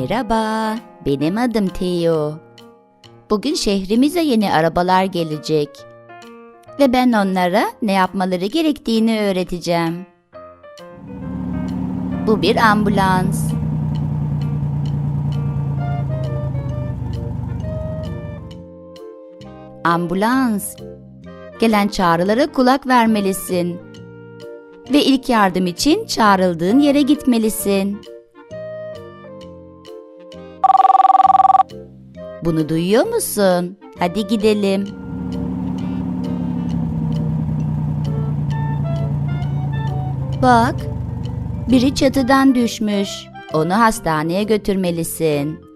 Merhaba, benim adım Theo. Bugün şehrimize yeni arabalar gelecek. Ve ben onlara ne yapmaları gerektiğini öğreteceğim. Bu bir ambulans. Ambulans. Gelen çağrılara kulak vermelisin. Ve ilk yardım için çağrıldığın yere gitmelisin. Bunu duyuyor musun? Hadi gidelim. Bak, biri çatıdan düşmüş. Onu hastaneye götürmelisin.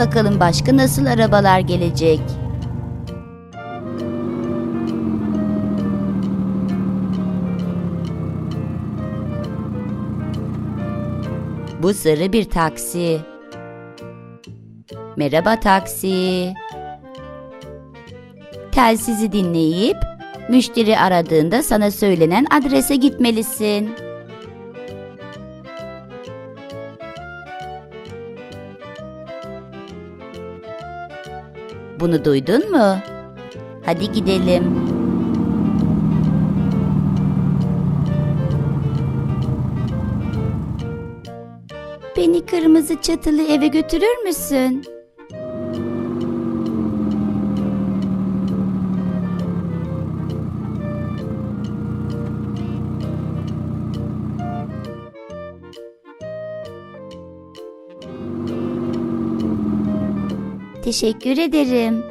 Bakalım başka nasıl arabalar gelecek? Bu sarı bir taksi. Merhaba taksi. Telsizi dinleyip müşteri aradığında sana söylenen adrese gitmelisin. Bunu duydun mu? Hadi gidelim. Beni kırmızı çatılı eve götürür müsün? Teşekkür ederim.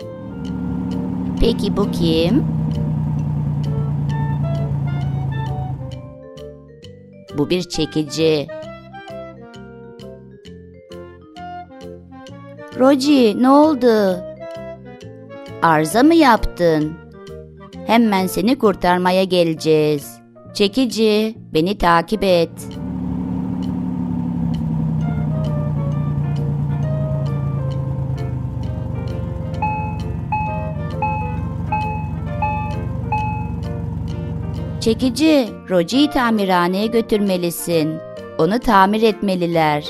Peki bu kim? Bu bir çekici. Roji, ne oldu? Arıza mı yaptın? Hemen seni kurtarmaya geleceğiz. Çekici, beni takip et. Çekici, Roji'yi tamirhaneye götürmelisin. Onu tamir etmeliler.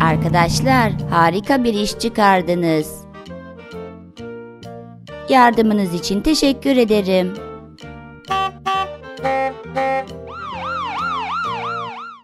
Arkadaşlar, harika bir iş çıkardınız. Yardımınız için teşekkür ederim.